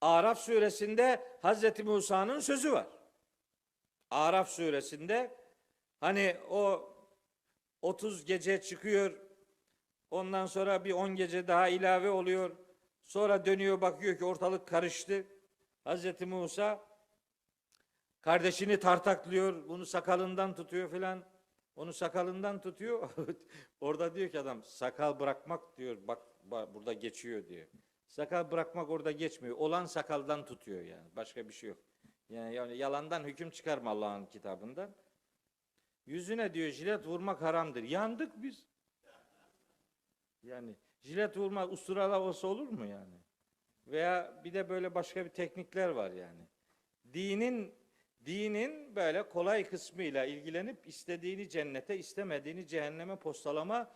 Araf suresinde Hazreti Musa'nın sözü var. Araf suresinde hani o 30 gece çıkıyor. Ondan sonra bir 10 gece daha ilave oluyor. Sonra dönüyor bakıyor ki ortalık karıştı. Hazreti Musa kardeşini tartaklıyor. Bunu sakalından tutuyor filan. Onu sakalından tutuyor. orada diyor ki adam sakal bırakmak diyor. Bak, bak burada geçiyor diyor. Sakal bırakmak orada geçmiyor. Olan sakaldan tutuyor yani. Başka bir şey yok. Yani, yani yalandan hüküm çıkarma Allah'ın kitabından. Yüzüne diyor jilet vurmak haramdır. Yandık biz. Yani jilet vurmak usturala olsa olur mu yani? Veya bir de böyle başka bir teknikler var yani. Dinin dinin böyle kolay kısmıyla ilgilenip istediğini cennete, istemediğini cehenneme postalama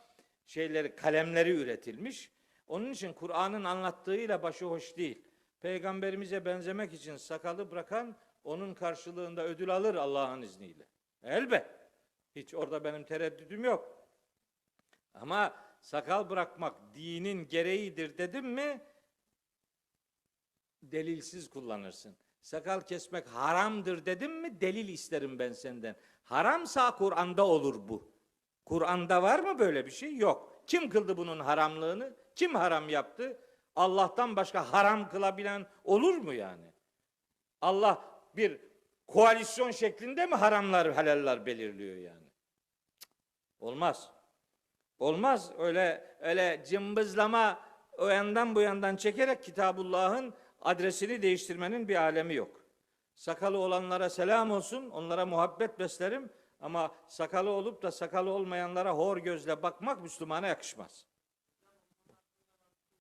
şeyleri, kalemleri üretilmiş. Onun için Kur'an'ın anlattığıyla başı hoş değil. Peygamberimize benzemek için sakalı bırakan onun karşılığında ödül alır Allah'ın izniyle. Elbet. Hiç orada benim tereddüdüm yok. Ama sakal bırakmak dinin gereğidir dedim mi delilsiz kullanırsın. Sakal kesmek haramdır dedim mi delil isterim ben senden. Haramsa Kur'an'da olur bu. Kur'an'da var mı böyle bir şey? Yok. Kim kıldı bunun haramlığını? Kim haram yaptı? Allah'tan başka haram kılabilen olur mu yani? Allah bir koalisyon şeklinde mi haramlar, helaller belirliyor yani? Olmaz. Olmaz öyle öyle cımbızlama o yandan bu yandan çekerek Kitabullah'ın adresini değiştirmenin bir alemi yok. Sakalı olanlara selam olsun, onlara muhabbet beslerim ama sakalı olup da sakalı olmayanlara hor gözle bakmak Müslümana yakışmaz.